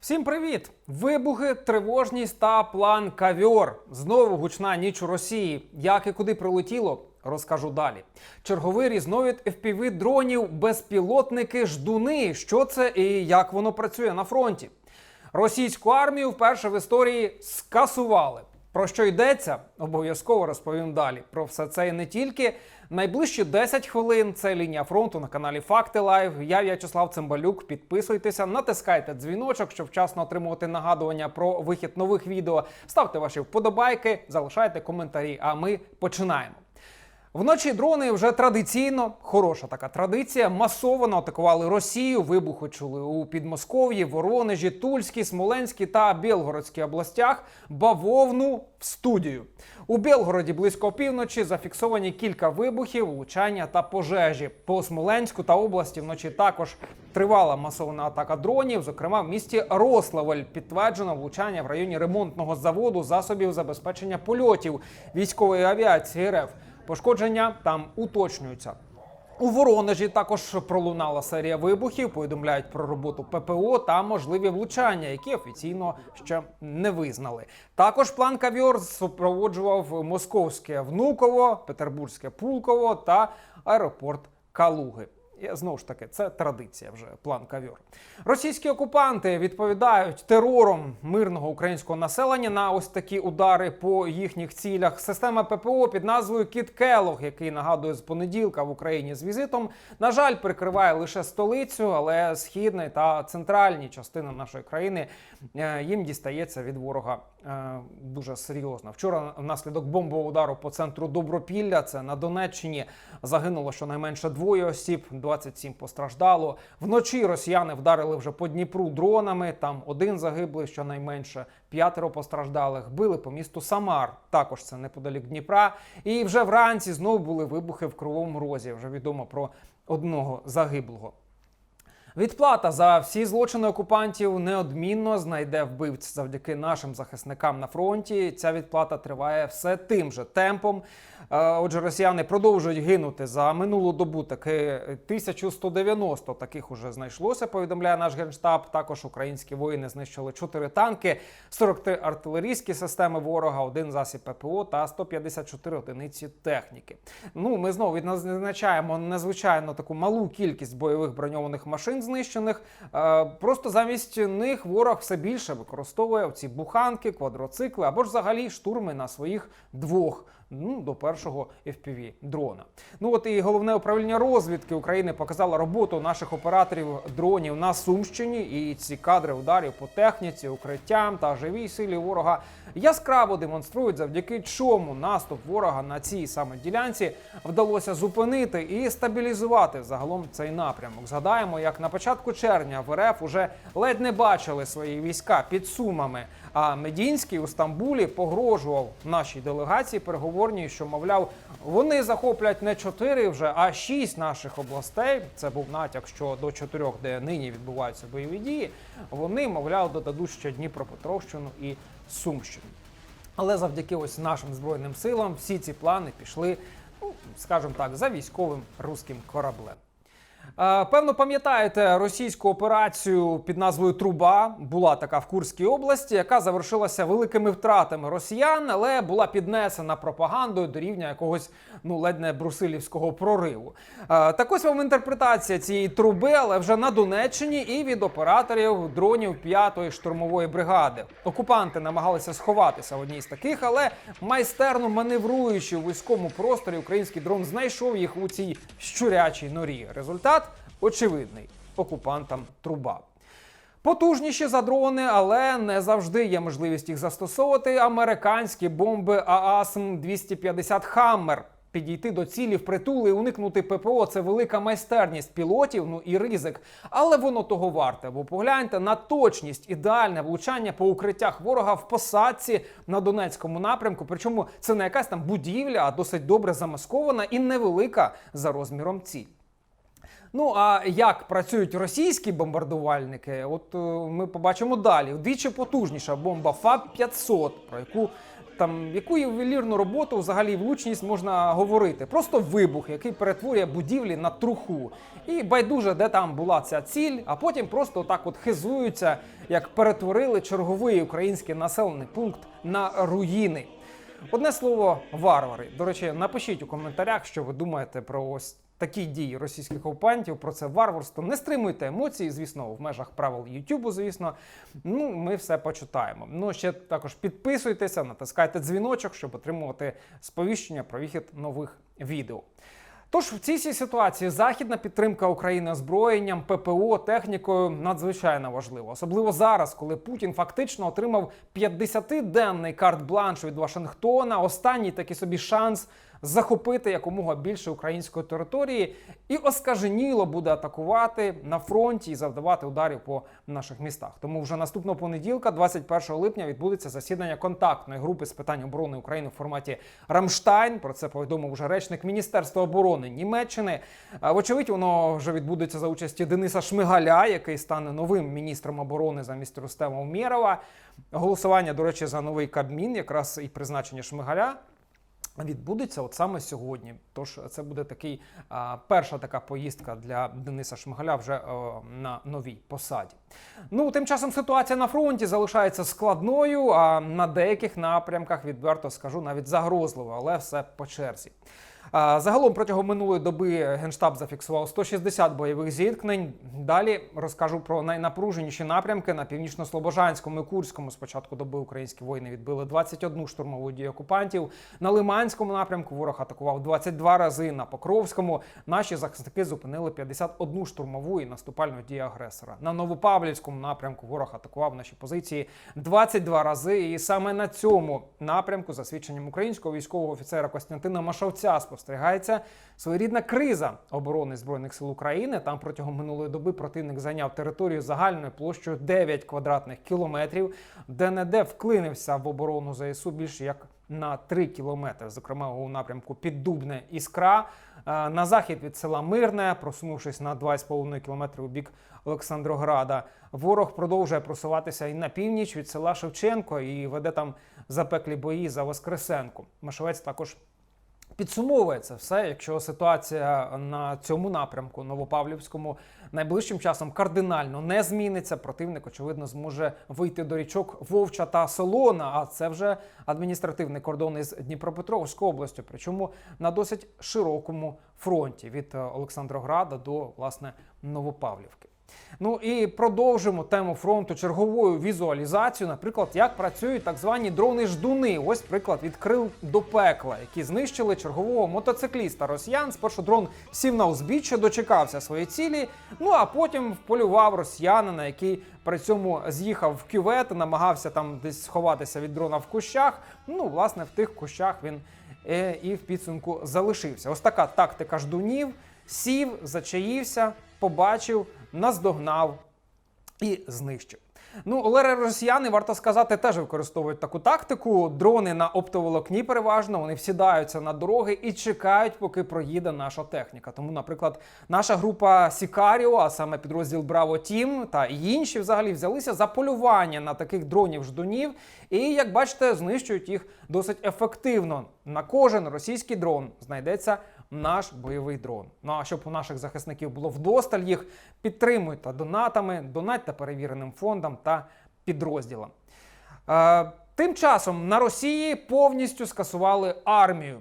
Всім привіт! Вибухи, тривожність та план кавьор. Знову гучна ніч у Росії. Як і куди прилетіло, розкажу далі. Черговий різновид FPV дронів, безпілотники, ждуни. Що це і як воно працює на фронті? Російську армію вперше в історії скасували. Про що йдеться, обов'язково розповім далі. Про все це і не тільки. Найближчі 10 хвилин це лінія фронту на каналі Факти Лайв. Я В'ячеслав Цимбалюк. Підписуйтеся, натискайте дзвіночок, щоб вчасно отримувати нагадування про вихід нових відео. Ставте ваші вподобайки, залишайте коментарі. А ми починаємо. Вночі дрони вже традиційно, хороша така традиція, масово атакували Росію. Вибухи чули у Підмосков'ї, Воронежі, Тульській, Смоленській та Білгородській областях. Бавовну в студію. У Білгороді близько опівночі зафіксовані кілька вибухів, влучання та пожежі. По Смоленську та області вночі також тривала масована атака дронів. Зокрема, в місті Рославель підтверджено влучання в районі ремонтного заводу засобів забезпечення польотів військової авіації РФ. Пошкодження там уточнюються. У Воронежі також пролунала серія вибухів. Повідомляють про роботу ППО та можливі влучання, які офіційно ще не визнали. Також план Кавьор супроводжував московське Внуково, Петербурзьке Пулково та аеропорт Калуги. І знову ж таки, це традиція вже план кавьор. Російські окупанти відповідають терором мирного українського населення на ось такі удари по їхніх цілях. Система ППО під назвою Кіт Келог, який нагадує з понеділка в Україні з візитом, на жаль, прикриває лише столицю, але східні та центральні частини нашої країни е, їм дістається від ворога е, дуже серйозно. Вчора внаслідок бомбового удару по центру Добропілля, це на Донеччині, загинуло щонайменше двоє осіб, 27 постраждало. Вночі росіяни вдарили вже по Дніпру дронами. Там один загиблий, щонайменше п'ятеро постраждалих. Били по місту Самар. Також це неподалік Дніпра. І вже вранці знову були вибухи в Кривому Розі. Вже відомо про одного загиблого. Відплата за всі злочини окупантів неодмінно знайде вбивць завдяки нашим захисникам на фронті. Ця відплата триває все тим же темпом. Е, Отже, росіяни продовжують гинути за минулу добу. Таки 1190 таких уже знайшлося. Повідомляє наш генштаб. Також українські воїни знищили 4 танки, 43 артилерійські системи ворога, один засіб ППО та 154 одиниці техніки. Ну ми знову відзначаємо незвичайно таку малу кількість бойових броньованих машин знищених. Е, Просто замість них ворог все більше використовує ці буханки, квадроцикли або ж взагалі штурми на своїх двох. Ну, до першого FPV дрона. Ну от і головне управління розвідки України показало роботу наших операторів дронів на Сумщині. І ці кадри ударів по техніці, укриттям та живій силі ворога яскраво демонструють, завдяки чому наступ ворога на цій саме ділянці вдалося зупинити і стабілізувати загалом цей напрямок. Згадаємо, як на початку червня в РФ уже ледь не бачили свої війська під сумами. А Медінський у Стамбулі погрожував нашій делегації переговорній, що мовляв, вони захоплять не чотири вже, а шість наших областей. Це був натяк, що до чотирьох, де нині відбуваються бойові дії, вони мовляв додадуть ще Дніпропетровщину і Сумщину. Але завдяки ось нашим збройним силам всі ці плани пішли, ну скажімо так, за військовим руським кораблем. Е, Певно, пам'ятаєте російську операцію під назвою Труба була така в Курській області, яка завершилася великими втратами росіян, але була піднесена пропагандою до рівня якогось ну ледь не брусилівського прориву. Е, Так ось вам інтерпретація цієї труби, але вже на Донеччині і від операторів дронів 5-ї штурмової бригади. Окупанти намагалися сховатися в одній з таких, але майстерно маневруючи у військовому просторі, український дрон знайшов їх у цій щурячій норі. Результат очевидний окупантам труба. Потужніші за дрони, але не завжди є можливість їх застосовувати. Американські бомби ААСМ 250 Хаммер. Підійти до цілі впритул і уникнути ППО це велика майстерність пілотів, ну і ризик. Але воно того варте. Бо погляньте на точність, ідеальне влучання по укриттях ворога в посадці на Донецькому напрямку. Причому це не якась там будівля, а досить добре замаскована і невелика за розміром ціль. Ну а як працюють російські бомбардувальники? От е, ми побачимо далі. Вдвічі потужніша бомба ФАБ 500 про яку там яку ювелірну роботу взагалі влучність можна говорити? Просто вибух, який перетворює будівлі на труху. І байдуже, де там була ця ціль, а потім просто так от хизуються, як перетворили черговий український населений пункт на руїни. Одне слово, варвари. До речі, напишіть у коментарях, що ви думаєте про ось такі дії російських окупантів, про це варварство. Не стримуйте емоції, звісно, в межах правил Ютубу, звісно. Ну, ми все почитаємо. Ну, ще також підписуйтеся, натискайте дзвіночок, щоб отримувати сповіщення про вихід нових відео. Тож в цій ситуації західна підтримка України озброєнням, ППО, технікою надзвичайно важлива, особливо зараз, коли Путін фактично отримав 50-денний карт-бланш від Вашингтона. Останній такий собі шанс захопити якомога більше української території і оскаженіло буде атакувати на фронті і завдавати ударів по наших містах. Тому вже наступного понеділка, 21 липня, відбудеться засідання контактної групи з питань оборони України в форматі Рамштайн. Про це повідомив вже речник Міністерства оборони Німеччини. Вочевидь, воно вже відбудеться за участі Дениса Шмигаля, який стане новим міністром оборони замість Рустема Умєрова. Голосування, до речі, за новий Кабмін, якраз і призначення Шмигаля. Відбудеться от саме сьогодні. Тож це буде такий а, перша така поїздка для Дениса Шмигаля вже а, на новій посаді. Ну тим часом ситуація на фронті залишається складною, а на деяких напрямках відверто скажу навіть загрозливо, але все по черзі. Загалом протягом минулої доби генштаб зафіксував 160 бойових зіткнень. Далі розкажу про найнапруженіші напрямки на північно-слобожанському і Курському. Спочатку доби українські воїни відбили 21 штурмову дію окупантів. На Лиманському напрямку ворог атакував 22 рази. На Покровському наші захисники зупинили 51 штурмову і наступальну дію агресора. На Новопавлівському напрямку ворог атакував наші позиції 22 рази. І саме на цьому напрямку, за свідченням українського військового офіцера Костянтина Машовця, спостерігається своєрідна криза оборони збройних сил України. Там протягом минулої доби противник зайняв територію загальною площею 9 квадратних кілометрів, де не де вклинився в оборону ЗСУ більше як на 3 кілометри, зокрема у напрямку Піддубне Іскра. Е, На захід від села Мирне, просунувшись на 2,5 кілометри у бік Олександрограда, ворог продовжує просуватися і на північ від села Шевченко і веде там запеклі бої за Воскресенку. Машовець також Підсумовує це все, якщо ситуація на цьому напрямку Новопавлівському найближчим часом кардинально не зміниться. Противник, очевидно, зможе вийти до річок Вовча та Солона. А це вже адміністративний кордон із Дніпропетровською областю, причому на досить широкому фронті від Олександрограда до власне Новопавлівки. Ну і продовжимо тему фронту черговою візуалізацією. Наприклад, як працюють так звані дрони-ждуни. Ось приклад від крил до пекла, які знищили чергового мотоцикліста росіян. Спершу дрон сів на узбіччя, дочекався своєї цілі. Ну а потім вполював росіянина, який при цьому з'їхав в кювет, намагався там десь сховатися від дрона в кущах. Ну, власне, в тих кущах він е, і в підсумку залишився. Ось така тактика ждунів. Сів, зачаївся, побачив, наздогнав і знищив. Ну, але росіяни, варто сказати, теж використовують таку тактику. Дрони на оптоволокні переважно вони всідаються на дороги і чекають, поки проїде наша техніка. Тому, наприклад, наша група Сікаріо, а саме підрозділ Браво Тім та інші взагалі взялися за полювання на таких дронів ждунів. І як бачите, знищують їх досить ефективно. На кожен російський дрон знайдеться наш бойовий дрон. Ну а щоб у наших захисників було вдосталь їх, підтримуйте донатами, донатьте перевіреним фондам та підрозділам. Е, тим часом на Росії повністю скасували армію.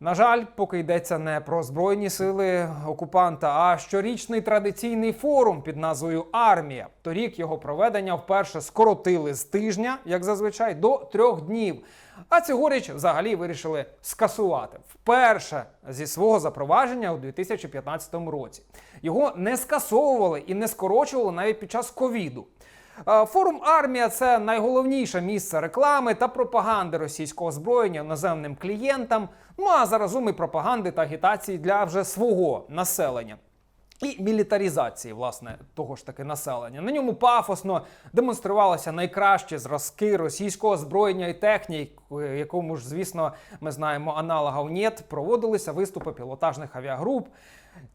На жаль, поки йдеться не про збройні сили окупанта, а щорічний традиційний форум під назвою Армія. Торік його проведення вперше скоротили з тижня, як зазвичай, до трьох днів. А цьогоріч взагалі вирішили скасувати вперше зі свого запровадження у 2015 році. Його не скасовували і не скорочували навіть під час ковіду. Е, Форум Армія це найголовніше місце реклами та пропаганди російського озброєння іноземним клієнтам. Ну а заразом і пропаганди та агітації для вже свого населення. І мілітарізації, власне, того ж таки населення. На ньому пафосно демонструвалися найкращі зразки російського озброєння і техніки, якому ж, звісно, ми знаємо, аналогів нет. Проводилися виступи пілотажних авіагруп.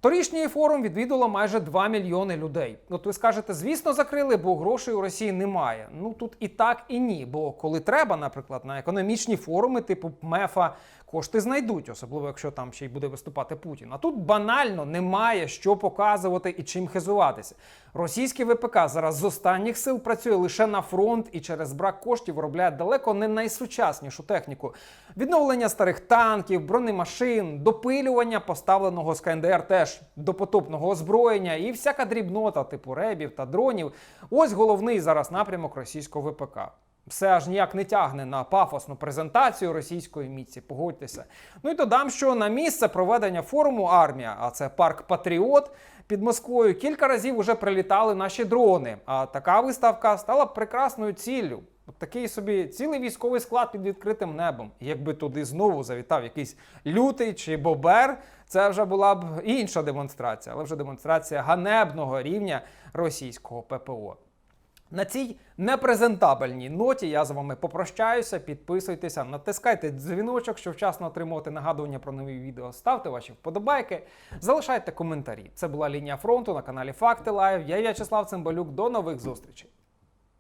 Торішній форум відвідало майже 2 мільйони людей. От ви скажете, звісно, закрили, бо грошей у Росії немає. Ну тут і так, і ні. Бо коли треба, наприклад, на економічні форуми, типу МЕФа, кошти знайдуть, особливо якщо там ще й буде виступати Путін. А тут банально немає що показувати і чим хизуватися. Російський ВПК зараз з останніх сил працює лише на фронт і через брак коштів виробляє далеко не найсучаснішу техніку. Відновлення старих танків, бронемашин, допилювання поставленого з КНДР теж допотопного озброєння і всяка дрібнота, типу ребів та дронів. Ось головний зараз напрямок російського ВПК. Все аж ніяк не тягне на пафосну презентацію російської міці. Погодьтеся. Ну і додам, що на місце проведення форуму армія, а це парк Патріот. Під Москвою кілька разів уже прилітали наші дрони. А така виставка стала прекрасною ціллю. От такий собі цілий військовий склад під відкритим небом. Якби туди знову завітав якийсь лютий чи бобер, це вже була б інша демонстрація, але вже демонстрація ганебного рівня російського ППО. На цій непрезентабельній ноті я з вами попрощаюся. Підписуйтеся, натискайте дзвіночок, щоб вчасно отримувати нагадування про нові відео. Ставте ваші вподобайки, залишайте коментарі. Це була лінія фронту на каналі Факти Лайв. Я В'ячеслав Цимбалюк. До нових зустрічей.